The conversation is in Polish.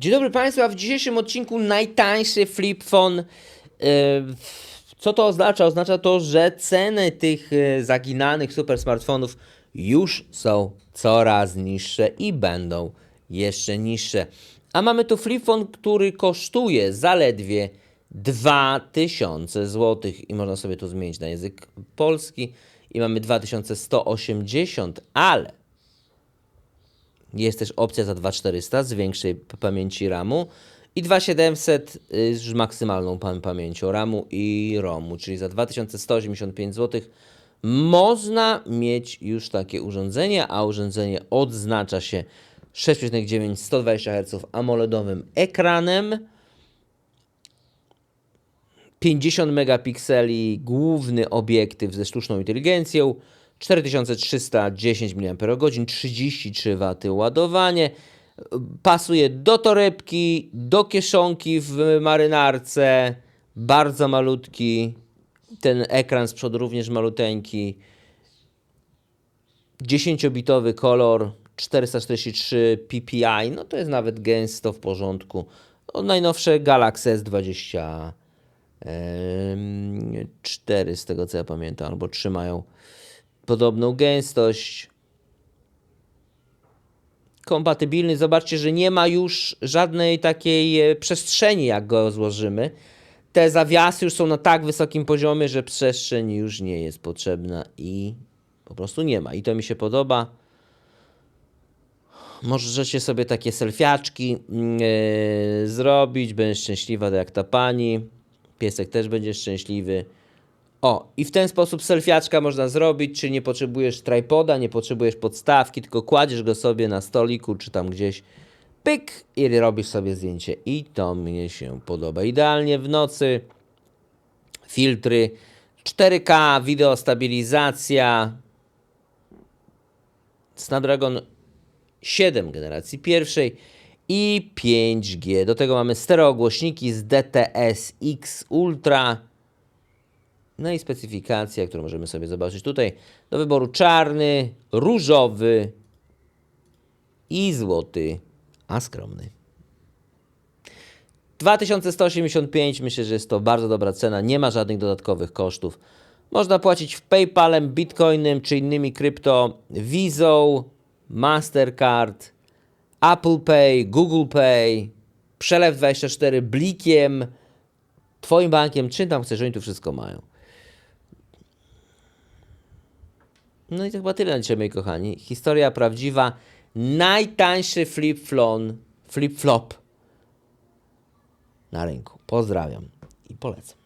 Dzień dobry Państwu, a w dzisiejszym odcinku najtańszy flip phone. Yy, Co to oznacza? Oznacza to, że ceny tych yy, zaginanych super smartfonów już są coraz niższe i będą jeszcze niższe. A mamy tu flip phone, który kosztuje zaledwie 2000 zł i można sobie to zmienić na język polski i mamy 2180, ale jest też opcja za 2400 z większej pamięci RAMu i 2700 y, z maksymalną pam- pamięcią RAMu i ROMu, czyli za 2185 zł można mieć już takie urządzenie, a urządzenie odznacza się 6,9 120 Hz AMOLEDowym ekranem. 50 megapikseli, główny obiektyw ze sztuczną inteligencją, 4310 mAh, 33 W ładowanie. Pasuje do torebki, do kieszonki w marynarce, bardzo malutki. Ten ekran z przodu również maluteńki. 10-bitowy kolor, 443 ppi, no to jest nawet gęsto w porządku. No, najnowsze Galaxy S20 em, 4 z tego co ja pamiętam, albo trzymają podobną gęstość. Kompatybilny, zobaczcie, że nie ma już żadnej takiej e, przestrzeni, jak go złożymy. Te zawiasy już są na tak wysokim poziomie, że przestrzeń już nie jest potrzebna i po prostu nie ma. I to mi się podoba. Możecie sobie takie selfiaczki yy, zrobić, będziesz szczęśliwa tak jak ta pani. Piesek też będzie szczęśliwy. O, i w ten sposób selfiaczka można zrobić, czy nie potrzebujesz tripoda, nie potrzebujesz podstawki, tylko kładziesz go sobie na stoliku, czy tam gdzieś, pyk i robisz sobie zdjęcie. I to mnie się podoba. Idealnie w nocy, filtry, 4K, wideo stabilizacja, Snapdragon 7 generacji pierwszej i 5G. Do tego mamy stereogłośniki z DTS X Ultra. No i specyfikacja, którą możemy sobie zobaczyć tutaj. Do wyboru czarny, różowy i złoty, a skromny. 2185 myślę, że jest to bardzo dobra cena, nie ma żadnych dodatkowych kosztów. Można płacić w PayPalem, Bitcoinem czy innymi krypto, Visa, Mastercard, Apple Pay, Google Pay, Przelew 24, Blikiem, Twoim bankiem, czym tam chcesz, oni tu wszystko mają. No i to chyba tyle na dzisiaj, moi kochani. Historia prawdziwa. Najtańszy flip flon, flip flop na rynku. Pozdrawiam i polecam.